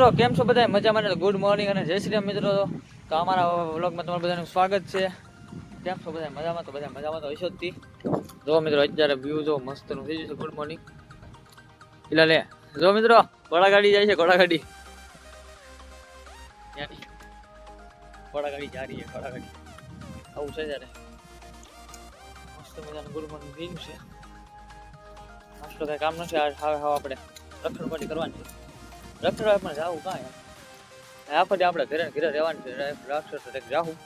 મિત્રો, કેમ છો બધા મજામાં ને? ગુડ મોર્નિંગ અને જય શ્રી રામ મિત્રો. તો અમારા વ્લોગમાં તમારું બધાનું સ્વાગત છે. કેમ છો બધા મજામાં તો બધા મજામાં તો હશો જ જો મિત્રો, અત્યારે વ્યૂ જો મસ્તનું થઈ જશે ગુડ મોર્નિંગ. એટલે લે, જો મિત્રો, ઘોડાગાડી જાય છે, ઘોડાગાડી. ઘોડા ઘોડાગાડી જા રહી છે, ઘોડાગાડી. આવું છે ત્યારે. મસ્ત મજાનું ગુડ મોર્નિંગ થઈ છે. મસ્ત કઈ કામ નથી આ હવે હવે આપણે રખડપાટી કરવાની. રખડવા પણ જાવું કાંઈ આખો દે આપણે ઘરે ઘરે રહેવાનું છે. રાક્ષસ એટલે જાવું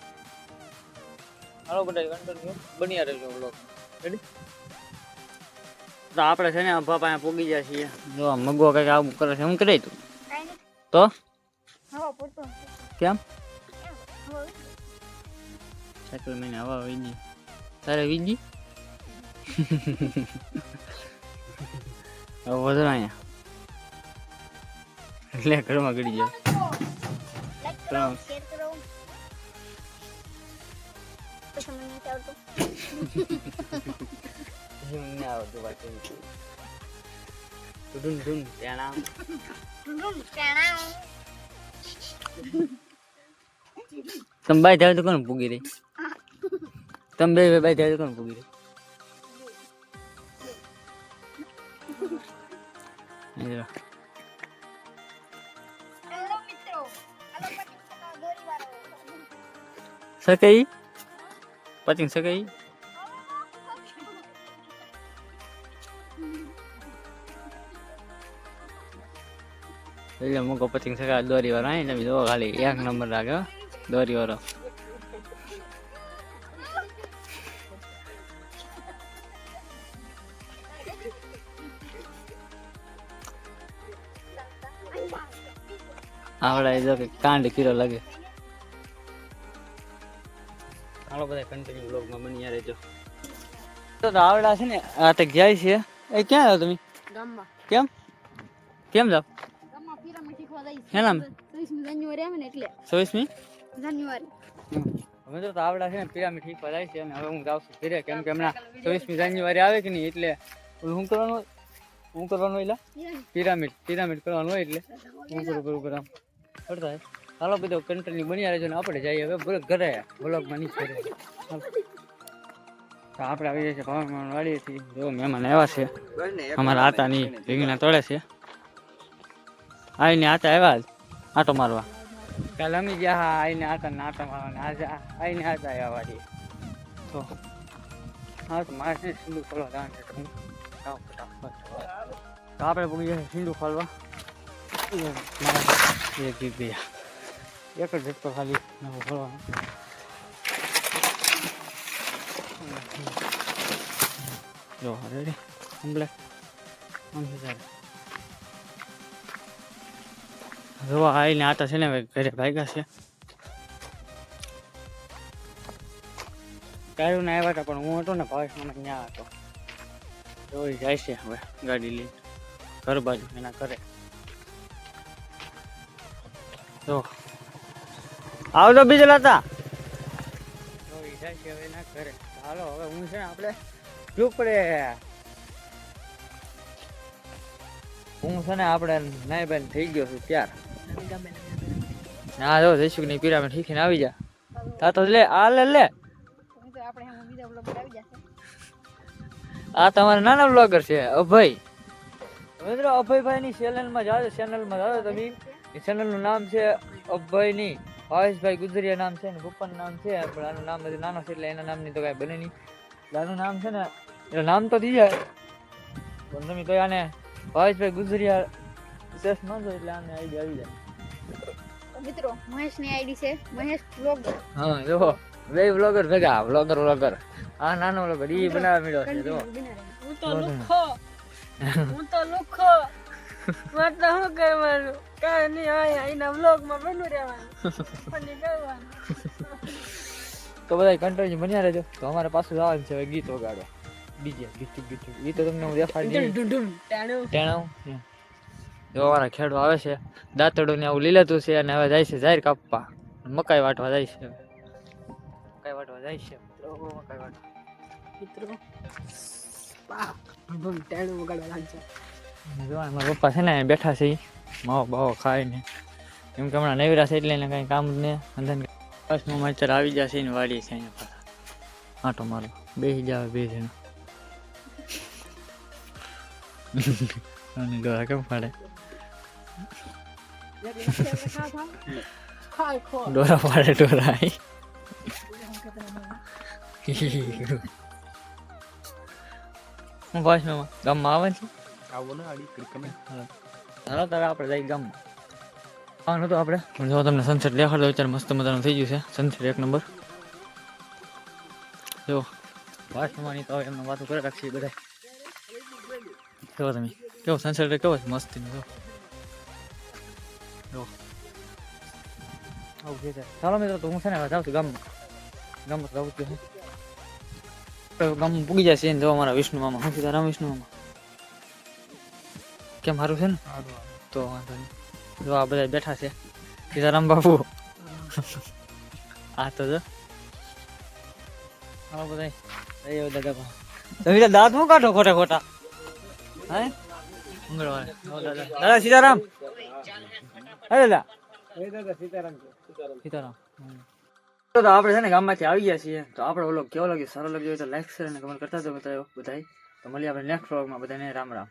હાલો બધા કન્ટિન્યુ બન્યા રહેજો બ્લોગ રેડી તો આપણે છે ને અભા પાસે પૂગી જાય છીએ. જો મગો કંઈક આવું કરે છે. હું કરે તું? તો? કેમ? સાયકલ મહિને હવા વીજી તારે વીજી હવે અહીંયા. એટલે ઘરમાં ગળી જાય share મને આવડતું. તમે બાય થાય તો કોણ પૂગી રહી તમે બે બે બાય થાય તો કોણ પૂગી રહી સકાઈ પતિંગ સકાઈ એટલે મૂકો પતિંગ સકા દોરી વાળો અહીં તમે જો ખાલી એક નંબર લાગે હો, દોરી વાળો આવડા જો કે કાંડ કીરો લાગે હાલો બધા કન્ટિન્યુ બ્લોગમાં બની રહેજો. તો રાવડા છે ને આ તક ગયા છે. એ ક્યાં જાવ તમે? ગામમાં. કેમ? કેમ જાવ ગામમાં પિરામિડ શીખવા જાય છે. હેનામ? ત્રીસમી જાન્યુઆરી આવે ને એટલે. ચોવીસમી? જાન્યુઆરી. હવે તો રાવડા છે ને પિરામિડ શીખવા જાય છે અને હવે હું જાઉં છું ફિરે કેમ કે હમણાં ચોવીસમી જાન્યુઆરી આવે કે નહીં એટલે હું કરવાનું હું કરવાનું એટલે પિરામિડ. પિરામિડ. કરવાનું હોય એટલે. હું કરું કરું કરું આમ. કરતા. હાલો બધો કન્ટિન્યુ બની રહેજો ને આપણે જઈએ હવે બોલો ઘરે બ્લોગમાં નહીં કરે તો આપણે આવી જઈએ ભાવનગર વાડીએથી. જો મહેમાન આવ્યા છે. અમારા આતાની રીંગણા તોડે છે. આઈને આતા આવ્યા જ. આટો મારવા. કાલે અમે ગયા હા, આઈને આતા ને આટા મારવાના. આજે આવીને આતા આવ્યા વાડી તો હા તો મારે છે. સિંધુ ખોલવા જવાનું છે તો આપણે પૂગી જઈએ સિંધુ ખોલવા મારા જીત ગયા એક જ ઝટકો ખાલી નવો ખોલવાનો જો રેડી કમ્પ્લેટ આમ છે ચાલે જો આવીને આતા છે ને ઘરે ભાગ્યા છે કાયું ના આવ્યા હતા પણ હું હતો ને ભાવેશ મને ત્યાં હતો જોઈ જાય છે હવે ગાડી લઈને ઘર બાજુ એના ઘરે જો આવજો તો જાય છે હવે ના કરે. હાલો હવે હું છે ને આપણે ચૂપ પડે હું છે ને આપણે નાઈ બેન થઈ ગયો છું ત્યાર. ના જો જઈશું ની પિરામિડ શીખીને આવી જા. તા તો લે આ લે લે. બીજા આવી આ તમારા નાના બ્લોગર છે અભય. મિત્રો અભયભાઈ ની ચેનલમાં જાઓ ચેનલમાં જાઓ તમે. ચેનલનું નામ છે અભયની ભાવેશભાઈ ગુજરિયા નામ છે ને પપ્પાનું નામ છે પણ આનું નામ હજી નાનો છે એટલે એના નામની તો કાંઈ બને નહીં. એટલે આનું નામ છે ને એટલે નામ તો થઈ જાય પણ તમે તો આને ભાવેશભાઈ ગુજરિયા સર્ચ માંગો એટલે આને આઈડિયા આવી જાય. તો મિત્રો મહેશની આઈડી છે મહેશ બ્લોગર હા જો બે બ્લોગર ભેગા બ્લોગર બ્લોગર આ નાનો બ્લોગર ઈ બનાવવા મળ્યો છે જો હું તો. લુખો. હું તો લુખો. મારે તો શું કરવાનું? કાંઈ નહીં અહીંયા એના વ્લોગમાં બન્યું રહેવાનું. ફની કરવાનું. તો બધા કંટ્રોલ બન્યા રહેજો. તો અમારે પાછું જવાનું છે હવે ગીત વગાડો બીજે ગીત ગીત એ તો તમને હું દેખાડી ટાણું. જો અમારા ખેડૂ આવે છે. દાંતડું ને આવું લીલાતું છે અને હવે જાય છે જાહેર કાપવા. મકાઈ વાટવા જાય છે મકાઈ વાટવા જાય છે. મિત્રો, મકાઈ વાટવા. મિત્રો બા ડુંડુમ ટેણું વગાડવા લાગશે જો આ પપ્પા છે ને બેઠા છે. માવો બાવો ખાય ને. એમ કે હમણાં નવીરા છે એટલે એને કાંઈ કામ જ નહીં. અંધન બસ હું અત્યારે આવી જશે ને વાડી છે અહીંયા પાછા. આટો મારો. બેસી જાવ બે જણ અને ગળા કેમ ખો ડોરા પાડે ડોરા. હું બસ મેમાં ગામમાં આવે છે. આવો ને આડી ક્રિકમે ચાલો તારે આપણે જઈ ગમ આવવાનું તો આપણે. પણ જો તમને સનસેટ દેખાડો અત્યારે મસ્ત મજાનું થઈ ગયું છે. સનસેટ એક નંબર જો. વાસણવાની તો હવે એમને વાતો કરી રાખશે બધા કેવો તમે. કેવો સનસેટ કેવો છે? મસ્ત જો. ઓકે છે ચાલો મિત્રો તો હું છે ને જાઉં છું ગામમાં. ગામમાં તો છું ગામમાં પૂગી જશે જો અમારા વિષ્ણુ મામા. હું સીતારામ વિષ્ણુ મામા. કેમ સારું છે ને? તો વાંધો નહીં. જો આ બધા બેઠા છે. સીતારામ બાપુ. આ તો જો. હા બધા. એ દાદા બા તમે તો દાંત હું કાઢો ખોટા ખોટા? હે? મંગળવારે. દાદા. દાદા સીતારામ. હે દાદા. સીતારામ. તો તો આપણે છે ને ગામમાંથી આવી ગયા છીએ. તો આપણે ઓલો કેવો લાગ્યો? સારો લાગ્યો હોય તો લાઈક શેર અને કમેન્ટ કરતા જો બધા બધા તો મળીએ આપણે નેક્સ્ટ વ્લોગમાં બધાને રામ રામ.